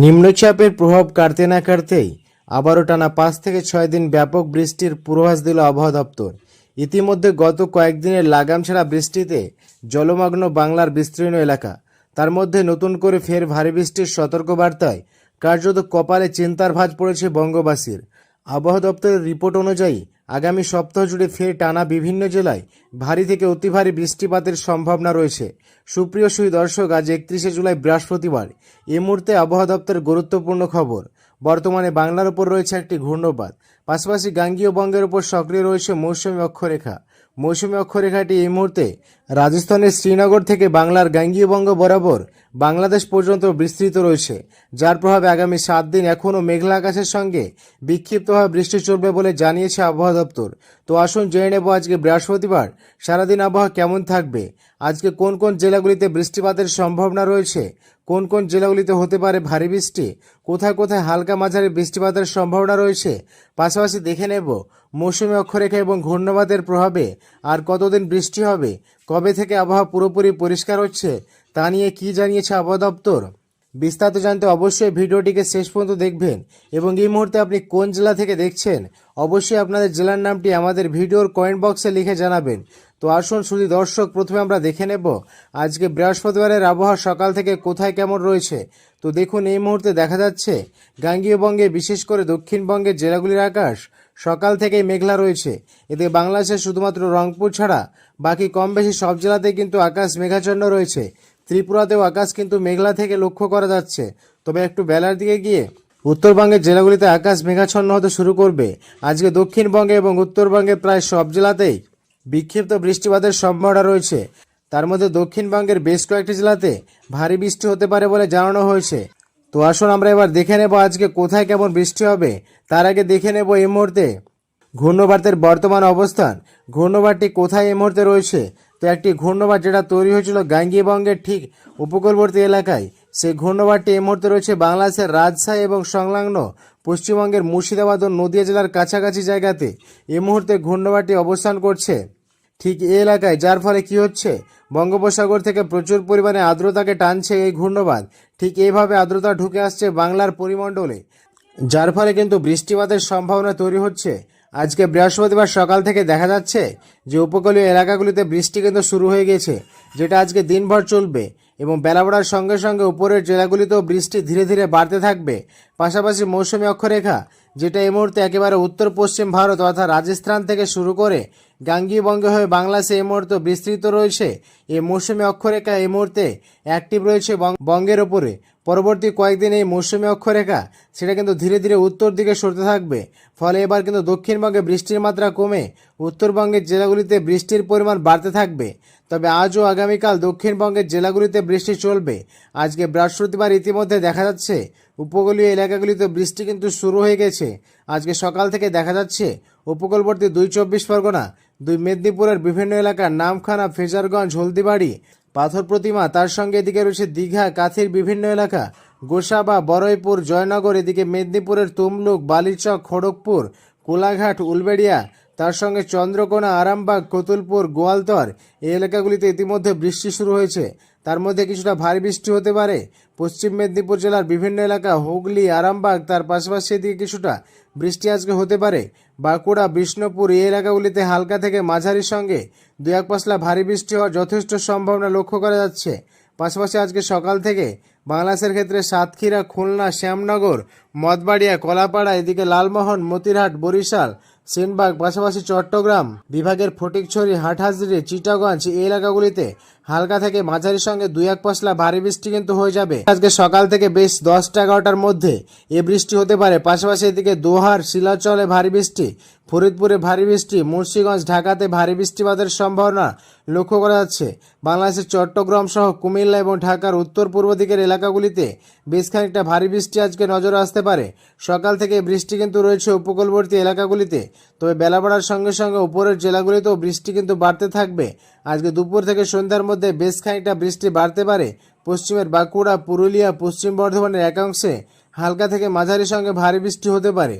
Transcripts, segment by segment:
নিম্নচাপের প্রভাব কাটতে না কাটতেই আবারও টানা পাঁচ থেকে ছয় দিন ব্যাপক বৃষ্টির পূর্বাভাস দিল আবহাওয়া দপ্তর। ইতিমধ্যে গত কয়েকদিনের লাগাম ছাড়া বৃষ্টিতে জলমগ্ন বাংলার বিস্তীর্ণ এলাকা। তার মধ্যে নতুন করে ফের ভারী বৃষ্টির সতর্কবার্তায় কার্যত কপালে চিন্তার ভাঁজ পড়েছে বঙ্গবাসীর। আবহাওয়া দপ্তরের রিপোর্ট অনুযায়ী আগামী সপ্তাহ জুড়ে ফের টানা বিভিন্ন জেলায় ভারী থেকে অতি ভারী বৃষ্টিপাতের সম্ভাবনা রয়েছে। সুপ্রিয় সুই দর্শক, আজ একত্রিশে জুলাই বৃহস্পতিবার। এ মুহূর্তে আবহাওয়া দপ্তরের গুরুত্বপূর্ণ খবর। বর্তমানে বাংলার উপর রয়েছে একটি ঘূর্ণপাত পাশাপাশি গাঙ্গীয় বঙ্গের উপর সক্রিয় রয়েছে মৌসুমী অক্ষরেখা। মৌসুমী অক্ষরেখাটি এই মুহূর্তে রাজস্থানের শ্রীনগর থেকে বাংলার গাঙ্গীয় বঙ্গ বরাবর বাংলাদেশ পর্যন্ত বিস্তৃত রয়েছে। যার প্রভাবে আগামী সাত দিন এখনও মেঘলা আকাশের সঙ্গে বিক্ষিপ্তভাবে বৃষ্টি চলবে বলে জানিয়েছে আবহাওয়া দপ্তর। তো আসুন জেনে নেব আজকে বৃহস্পতিবার সারাদিন আবহাওয়া কেমন থাকবে, আজকে কোন কোন জেলাগুলিতে বৃষ্টিপাতের সম্ভাবনা রয়েছে, কোন কোন জেলাগুলিতে হতে পারে ভারী বৃষ্টি, কোথায় কোথায় হালকা মাঝারি বৃষ্টিপাতের সম্ভাবনা রয়েছে, পাশাপাশি দেখে নেব মৌসুমী অক্ষরেখা এবং ঘূর্ণবাতের প্রভাবে আর কতদিন বৃষ্টি হবে, কবে থেকে আবহাওয়া পুরোপুরি পরিষ্কার হচ্ছে, তা নিয়ে কি জানিয়েছে আবহাওয়া দপ্তর? বিস্তারিত জানতে অবশ্যই ভিডিওটিকে শেষ পর্যন্ত দেখবেন এবং এই মুহূর্তে আপনি কোন জেলা থেকে দেখছেন, অবশ্যই আপনাদের জেলার নামটি আমাদের ভিডিওর কমেন্ট বক্সে লিখে জানাবেন। তো আসুন শুধু দর্শক, প্রথমে আমরা দেখে নেব আজকে বৃহস্পতিবারের আবহাওয়া সকাল থেকে কোথায় কেমন রয়েছে। তো দেখুন, এই মুহূর্তে দেখা যাচ্ছে গাঙ্গীয় বঙ্গে বিশেষ করে দক্ষিণবঙ্গের জেলাগুলির আকাশ সকাল থেকেই মেঘলা রয়েছে। এতে বাংলাদেশের শুধুমাত্র রংপুর ছাড়া বাকি কম বেশি সব জেলাতেই কিন্তু আকাশ মেঘাচ্ছন্ন রয়েছে। ত্রিপুরাতেও আকাশ কিন্তু মেঘলা থেকে লক্ষ্য করা যাচ্ছে। তবে একটু বেলার দিকে গিয়ে উত্তরবঙ্গের জেলাগুলিতে আকাশ মেঘাচ্ছন্ন হতে শুরু করবে। আজকে দক্ষিণবঙ্গে এবং উত্তরবঙ্গের প্রায় সব জেলাতেই বিক্ষিপ্ত বৃষ্টিপাতের সম্ভাবনা রয়েছে। তার মধ্যে দক্ষিণবঙ্গের বেশ কয়েকটি জেলাতে ভারী বৃষ্টি হতে পারে বলে জানানো হয়েছে। তো আসুন আমরা এবার দেখে নেব আজকে কোথায় কেমন বৃষ্টি হবে। তার আগে দেখে নেব এই মুহূর্তে ঘূর্ণবাতের বর্তমান অবস্থান। ঘূর্ণবাতটি কোথায় এই মুহূর্তে রয়েছে? তো একটি ঘূর্ণবাত যেটা তৈরি হয়েছিল গাঙ্গীবঙ্গের ঠিক উপকূলবর্তী এলাকায়। সেই ঘূর্ণবাতটি এই মুহূর্তে রয়েছে বাংলাদেশের রাজশাহী এবং সংলগ্ন পশ্চিমবঙ্গের মুর্শিদাবাদ ও নদিয়া জেলার কাছাকাছি জায়গাতে। এই মুহূর্তে ঘূর্ণবাতটি অবস্থান করছে। ঠিক এই এলাকায়, যার ফলে কি হচ্ছে? বঙ্গোপসাগর থেকে প্রচুর পরিমাণে আর্দ্রতাকে টানছে এই ঘূর্ণবাদ ঠিক এইভাবে আর্দ্রতা ঢুকে আসছে বাংলার পরিমণ্ডলে, যার ফলে কিন্তু বৃষ্টিপাতের সম্ভাবনা তৈরি হচ্ছে। আজকে বৃহস্পতিবার সকাল থেকে দেখা যাচ্ছে যে উপকূলীয় এলাকাগুলিতে বৃষ্টি কিন্তু শুরু হয়ে গেছে, যেটা আজকে দিনভর চলবে এবং বেলা বাড়ার সঙ্গে সঙ্গে উপরের জেলাগুলিতেও বৃষ্টি ধীরে ধীরে বাড়তে থাকবে। পাশাপাশি মৌসুমী অক্ষরেখা, যেটা এই মুহূর্তে একেবারে উত্তর পশ্চিম ভারত অর্থাৎ রাজস্থান থেকে শুরু করে গাঙ্গীবঙ্গে হয়ে বাংলাদেশে এই মুহূর্তে বিস্তৃত রয়েছে। এই মৌসুমী অক্ষরেখা এই মুহূর্তে অ্যাক্টিভ রয়েছে বঙ্গের ওপরে পরবর্তী কয়েকদিন এই মৌসুমী অক্ষরেখা, সেটা কিন্তু ধীরে ধীরে উত্তর দিকে সরতে থাকবে। ফলে এবার কিন্তু দক্ষিণবঙ্গে বৃষ্টির মাত্রা কমে, উত্তরবঙ্গের জেলাগুলিতে বৃষ্টির পরিমাণ বাড়তে থাকবে। তবে আজ ও আগামীকাল দক্ষিণবঙ্গের জেলাগুলিতে বৃষ্টি চলবে। আজকে বৃহস্পতিবার ইতিমধ্যে দেখা যাচ্ছে, উপকূলীয় এলাকাগুলিতে বৃষ্টি কিন্তু শুরু হয়ে গেছে। আজকে সকাল থেকে দেখা যাচ্ছে, উপকূলবর্তী দুই চব্বিশ পরগনা দুই মেদিনীপুরের বিভিন্ন এলাকার নামখানা ফেজারগঞ্জ, হলদিবাড়ি। পাথর প্রতিমা তার সঙ্গে এদিকে রয়েছে দীঘা, কাথির বিভিন্ন এলাকা। গোসাবা বরৈপুর জয়নগর, এদিকে মেদিনীপুরের তুমলুক, বালিচক, খড়গপুর, কোলাঘাট, উলবেড়িয়া, তার সঙ্গে চন্দ্রকোনা, আরামবাগ, কতুলপুর, গোয়ালতর। এই এলাকাগুলিতে ইতিমধ্যে বৃষ্টি শুরু হয়েছে। তার মধ্যে কিছুটা ভারী বৃষ্টি হতে পারে। পশ্চিম মেদিনীপুর জেলার বিভিন্ন এলাকা, হুগলি, আরামবাগ, তার পাশাপাশি এদিকে কিছুটা বৃষ্টি আজকে হতে পারে। বাঁকুড়া, বিষ্ণুপুর এই এলাকাগুলিতে হালকা থেকে মাঝারির সঙ্গে দু এক পাশলা ভারী বৃষ্টি হওয়ার যথেষ্ট সম্ভাবনা লক্ষ্য করা যাচ্ছে। পাশাপাশি আজকে সকাল থেকে বাংলাদেশের ক্ষেত্রে সাতক্ষীরা, খুলনা, শ্যামনগর, মদবাড়িয়া, কলাপাড়া, এদিকে লালমোহন, মতিরহাট, বরিশাল সেনবাগ, পাশাপাশি চট্টগ্রাম বিভাগের ফটিকছড়ি, হাটহাজরি, চিটাগঞ্জ এই এলাকাগুলিতে হালকা থেকে মাঝারির সঙ্গে দুই এক পশলা ভারী বৃষ্টি কিন্তু হয়ে যাবে। আজকে সকাল থেকে বেশ দশটা এগারোটার মধ্যে এ বৃষ্টি হতে পারে। পাশাপাশি এদিকে দোহার, শিলাচলে ভারী বৃষ্টি ফরিদপুরে ভারী বৃষ্টি, মুন্সিগঞ্জ, ঢাকাতে ভারী বৃষ্টিপাতের সম্ভাবনা লক্ষ্য করা যাচ্ছে। বাংলাদেশের চট্টগ্রাম সহ কুমিল্লা এবং ঢাকার উত্তর পূর্ব দিকের এলাকাগুলিতে বেশ খানিকটা ভারী বৃষ্টি আজকে নজরে আসতে পারে। সকাল থেকে বৃষ্টি কিন্তু রয়েছে উপকূলবর্তী এলাকাগুলিতে, তবে বেলা বাড়ার সঙ্গে সঙ্গে উপরের জেলাগুলিতেও বৃষ্টি কিন্তু বাড়তে থাকবে। আজকে দুপুর থেকে সন্ধ্যার মধ্যে বেশ খানিকটা বৃষ্টি বাড়তে পারে। পশ্চিমের বাঁকুড়া, পুরুলিয়া, পশ্চিম বর্ধমানের একাংশে হালকা থেকে মাঝারি সঙ্গে ভারী বৃষ্টি হতে পারে।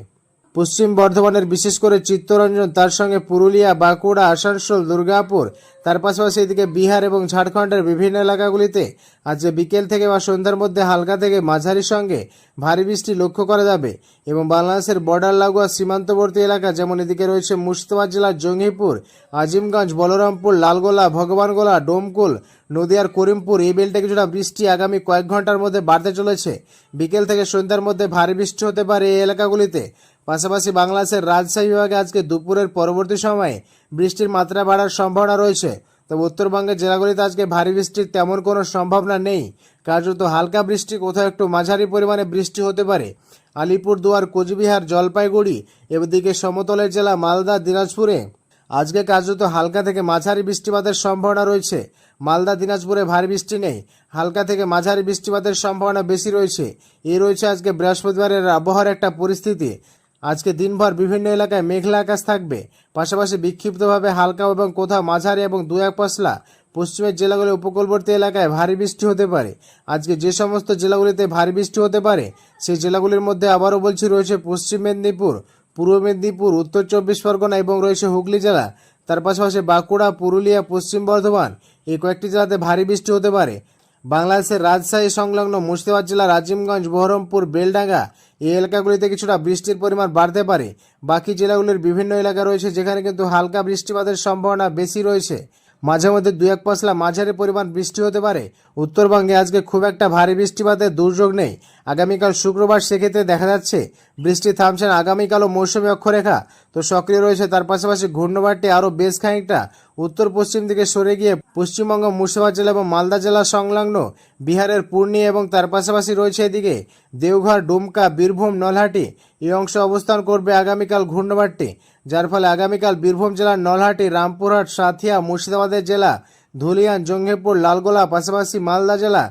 পশ্চিম বর্ধমানের বিশেষ করে চিত্তরঞ্জন, তার সঙ্গে পুরুলিয়া, বাঁকুড়া, আসানসোল, দুর্গাপুর, তার পাশাপাশি এদিকে বিহার এবং ঝাড়খণ্ডের বিভিন্ন এলাকাগুলিতে আজ বিকেল থেকে বা সন্ধ্যার মধ্যে হালকা থেকে মাঝারি সঙ্গে ভারী বৃষ্টি লক্ষ্য করা যাবে এবং বাংলাদেশের বর্ডার লাগোয়া সীমান্তবর্তী এলাকা যেমন এদিকে রয়েছে মুর্শিদাবাদ জেলার জঙ্গিপুর, আজিমগঞ্জ, বলরামপুর, লালগোলা, ভগবানগোলা, ডোমকুল, নদিয়ার করিমপুর, এই বেলটে কিছুটা বৃষ্টি আগামী কয়েক ঘণ্টার মধ্যে বাড়তে চলেছে। বিকেল থেকে সন্ধ্যার মধ্যে ভারী বৃষ্টি হতে পারে এই এলাকাগুলিতে। পাশাপাশি বাংলাদেশের রাজশাহী বিভাগে আজকে দুপুরের পরবর্তী সময়ে বৃষ্টির মাত্রা বাড়ার সম্ভাবনা রয়েছে। তবে উত্তরবঙ্গের জেলাগুলিতে আজকে ভারী বৃষ্টির তেমন কোনো সম্ভাবনা নেই। কার্যত হালকা বৃষ্টি কোথাও একটু মাঝারি পরিমাণে বৃষ্টি হতে পারে। আলিপুরদুয়ার, কোচবিহার, জলপাইগুড়ি, এদিকে সমতলের জেলা মালদা, দিনাজপুরে আজকে কার্যত হালকা থেকে মাঝারি বৃষ্টিপাতের সম্ভাবনা রয়েছে। মালদা, দিনাজপুরে ভারী বৃষ্টি নেই। হালকা থেকে মাঝারি বৃষ্টিপাতের সম্ভাবনা বেশি রয়েছে। এই রয়েছে আজকে বৃহস্পতিবারের আবহাওয়ার একটা পরিস্থিতি। আজকে দিনভর বিভিন্ন এলাকায় মেঘলা আকাশ থাকবে। পাশাপাশি বিক্ষিপ্তভাবে হালকা এবং কোথাও মাঝারি এবং দু এক পশলা পশ্চিমের জেলাগুলির উপকূলবর্তী এলাকায় ভারী বৃষ্টি হতে পারে। আজকে যে সমস্ত জেলাগুলিতে ভারী বৃষ্টি হতে পারে, সেই জেলাগুলির মধ্যে আবারও বলছি রয়েছে পশ্চিম মেদিনীপুর, পূর্ব মেদিনীপুর, উত্তর চব্বিশ পরগনা এবং রয়েছে হুগলি জেলা। তার পাশাপাশি বাঁকুড়া, পুরুলিয়া, পশ্চিম বর্ধমান এই কয়েকটি জেলাতে ভারী বৃষ্টি হতে পারে। বাংলাদেশের রাজশাহী সংলগ্ন মুর্শিদাবাদ জেলার রাজিমগঞ্জ বহরমপুর, বেলডাঙ্গা এই এলাকাগুলিতে কিছুটা বৃষ্টির পরিমাণ বাড়তে পারে। বাকি জেলাগুলির বিভিন্ন এলাকা রয়েছে, যেখানে কিন্তু হালকা বৃষ্টিপাতের সম্ভাবনা বেশি রয়েছে। মাঝে মধ্যে দু এক পশলা মাঝারি পরিমাণ বৃষ্টি হতে পারে। উত্তরবঙ্গে আজকে খুব একটা ভারী বৃষ্টিপাতের দুর্যোগ নেই। আগামীকাল শুক্রবার সেক্ষেত্রে দেখা যাচ্ছে বৃষ্টি থামছে না। আগামীকালও মৌসুমী অক্ষরেখা তো সক্রিয় রয়েছে। তার পাশাপাশি ঘূর্ণবারটি আরও বেশ খানিকটা উত্তর পশ্চিম দিকে সরে গিয়ে পশ্চিমবঙ্গ, মুর্শিদাবাদ জেলা এবং মালদা জেলা সংলগ্ন বিহারের পূর্ণিয়া এবং তার পাশাপাশি রয়েছে এদিকে দেওঘর, ডুমকা, বীরভূম, নলহাটি এই অংশে অবস্থান করবে আগামীকাল ঘূর্ণবারটি যার ফলে আগামীকাল বীরভূম জেলার নলহাটি, রামপুরহাট, সাথিয়া, মুর্শিদাবাদের জেলা, ধুলিয়ান, জঙ্গিপুর, লালগোলা, পাশাপাশি মালদা জেলা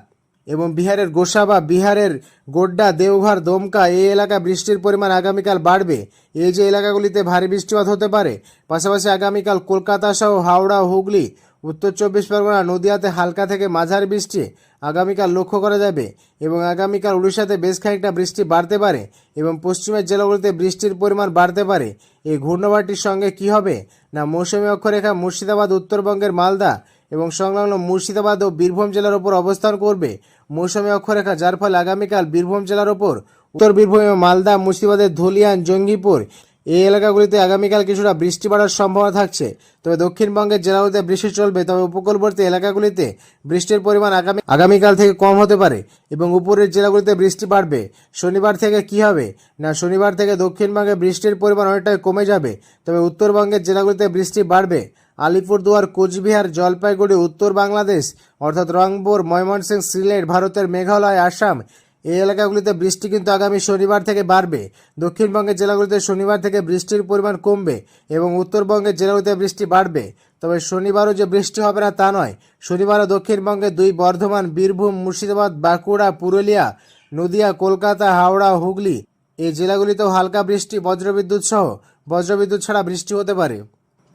এবং বিহারের গোসাবা, বিহারের গোড্ডা, দেওঘর, দমকা এই এলাকা বৃষ্টির পরিমাণ আগামীকাল বাড়বে। এই যে এলাকাগুলিতে ভারী বৃষ্টিপাত হতে পারে, পাশাপাশি আগামীকাল কলকাতা সহ হাওড়া, হুগলি উত্তর চব্বিশ পরগনা নদিয়াতে হালকা থেকে মাঝারি বৃষ্টি আগামীকাল লক্ষ্য করা যাবে এবং আগামীকাল উড়িষ্যাতে বেশ খানিকটা বৃষ্টি বাড়তে পারে এবং পশ্চিমের জেলাগুলিতে বৃষ্টির পরিমাণ বাড়তে পারে। এই ঘূর্ণবাটির সঙ্গে কি হবে? না, মৌসুমী অক্ষরেখা মুর্শিদাবাদ, উত্তরবঙ্গের মালদা এবং সংলগ্ন মুর্শিদাবাদ ও বীরভূম জেলার ওপর অবস্থান করবে। মৌসুমী অক্ষরেখা যার ফলে আগামীকাল বীরভূম জেলার ওপর উত্তর বীরভূম, মালদা, মুর্শিদাবাদের ধুলিয়ান, জঙ্গিপুর এই এলাকাগুলিতে আগামীকাল কিছুটা বৃষ্টি বাড়ার সম্ভাবনা থাকছে। তবে দক্ষিণবঙ্গের জেলাগুলিতে বৃষ্টি চলবে। তবে উপকূলবর্তী এলাকাগুলিতে বৃষ্টির পরিমাণ আগামী আগামীকাল থেকে কম হতে পারে এবং উপরের জেলাগুলিতে বৃষ্টি বাড়বে। শনিবার থেকে কি হবে? না, শনিবার থেকে দক্ষিণবঙ্গে বৃষ্টির পরিমাণ অনেকটাই কমে যাবে। তবে উত্তরবঙ্গের জেলাগুলিতে বৃষ্টি বাড়বে। আলিপুরদুয়ার, কোচবিহার, জলপাইগুড়ি, উত্তর বাংলাদেশ, অর্থাৎ রংপুর, ময়মনসিংহ, সিলেট, ভারতের মেঘালয়, আসাম এই এলাকাগুলিতে বৃষ্টি কিন্তু আগামী শনিবার থেকে বাড়বে। দক্ষিণবঙ্গের জেলাগুলিতে শনিবার থেকে বৃষ্টির পরিমাণ কমবে এবং উত্তরবঙ্গের জেলাগুলিতে বৃষ্টি বাড়বে। তবে শনিবারও যে বৃষ্টি হবে না তা নয়। শনিবারও দক্ষিণবঙ্গে দুই বর্ধমান, বীরভূম, মুর্শিদাবাদ, বাঁকুড়া, পুরুলিয়া, নদিয়া, কলকাতা, হাওড়া, হুগলি এই জেলাগুলিতেও হালকা বৃষ্টি, বজ্রবিদ্যুৎ সহ। বজ্রবিদ্যুৎ ছাড়া বৃষ্টি হতে পারে।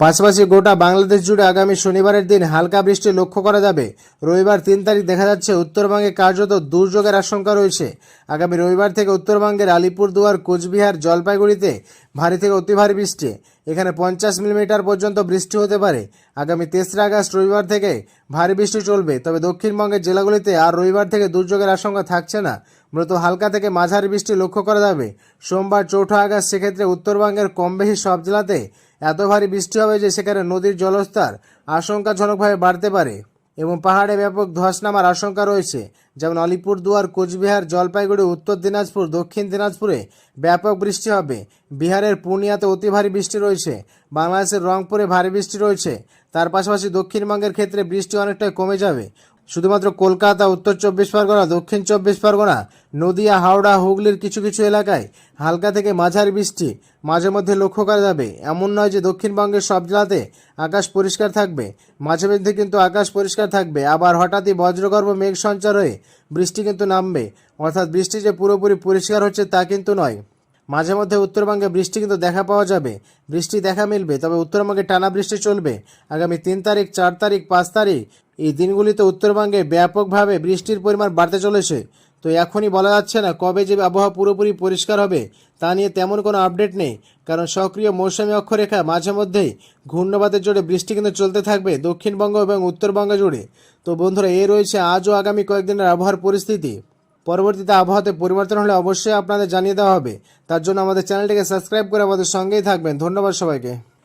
পাশাপাশি গোটা বাংলাদেশ জুড়ে আগামী শনিবারের দিন হালকা বৃষ্টি লক্ষ্য করা যাবে। রবিবার তিন তারিখ দেখা যাচ্ছে উত্তরবঙ্গে কার্যত দুর্যোগের আশঙ্কা রয়েছে। আগামী রবিবার থেকে উত্তরবঙ্গের আলিপুরদুয়ার, কোচবিহার, জলপাইগুড়িতে ভারী থেকে অতি ভারী বৃষ্টি। এখানে পঞ্চাশ মিলিমিটার পর্যন্ত বৃষ্টি হতে পারে। আগামী তেসরা আগস্ট রবিবার থেকে ভারী বৃষ্টি চলবে। তবে দক্ষিণবঙ্গের জেলাগুলিতে আর রবিবার থেকে দুর্যোগের আশঙ্কা থাকছে না। মূলত হালকা থেকে মাঝারি বৃষ্টি লক্ষ্য করা যাবে। সোমবার চৌঠা আগস্ট সেক্ষেত্রে উত্তরবঙ্গের কম বেশি সব জেলাতে এত ভারী বৃষ্টি হবে যে সেখানে নদীর জলস্তর আশঙ্কাজনকভাবে বাড়তে পারে এবং পাহাড়ে ব্যাপক ধস নামার আশঙ্কা রয়েছে। যেমন আলিপুরদুয়ার, কোচবিহার, জলপাইগুড়ি, উত্তর দিনাজপুর, দক্ষিণ দিনাজপুরে ব্যাপক বৃষ্টি হবে। বিহারের পূর্ণিয়াতে অতি ভারী বৃষ্টি রয়েছে। বাংলাদেশের রংপুরে ভারী বৃষ্টি রয়েছে। তার পাশাপাশি দক্ষিণবঙ্গের ক্ষেত্রে বৃষ্টি অনেকটাই কমে যাবে। শুধুমাত্র কলকাতা, উত্তর চব্বিশ পরগনা, দক্ষিণ চব্বিশ পরগনা, নদিয়া, হাওড়া, হুগলির কিছু কিছু এলাকায় হালকা থেকে মাঝারি বৃষ্টি মাঝে মধ্যে লক্ষ্য করা যাবে। এমন নয় যে দক্ষিণবঙ্গের সব জেলাতে আকাশ পরিষ্কার থাকবে। মাঝে মধ্যে কিন্তু আকাশ পরিষ্কার থাকবে। আবার হঠাৎই বজ্রগর্ভ মেঘ সঞ্চার হয়ে বৃষ্টি কিন্তু নামবে। অর্থাৎ বৃষ্টি যে পুরোপুরি পরিষ্কার হচ্ছে তা কিন্তু নয়। মাঝে মধ্যে উত্তরবঙ্গে বৃষ্টি কিন্তু দেখা পাওয়া যাবে। বৃষ্টি দেখা মিলবে, তবে উত্তরবঙ্গে টানা বৃষ্টি চলবে। আগামী তিন তারিখ, চার তারিখ, পাঁচ তারিখ, এই দিনগুলিতে উত্তরবঙ্গে ব্যাপকভাবে বৃষ্টির পরিমাণ বাড়তে চলেছে। তো এখনই বলা যাচ্ছে না কবে যে আবহাওয়া পুরোপুরি পরিষ্কার হবে, তা নিয়ে তেমন কোনো আপডেট নেই, কারণ সক্রিয় মৌসুমী অক্ষরেখা মাঝে মধ্যেই ঘূর্ণবাদের জোরে বৃষ্টি কিন্তু চলতে থাকবে দক্ষিণবঙ্গ এবং উত্তরবঙ্গ জুড়ে। তো বন্ধুরা, এ রয়েছে আজও আগামী কয়েকদিনের আবহাওয়ার পরিস্থিতি। পরবর্তীতে আবহাওয়াতে পরিবর্তন হলে অবশ্যই আপনাদের জানিয়ে দেওয়া হবে। তার জন্য আমাদের চ্যানেলটিকে সাবস্ক্রাইব করে আমাদের সঙ্গেই থাকবেন। ধন্যবাদ সবাইকে।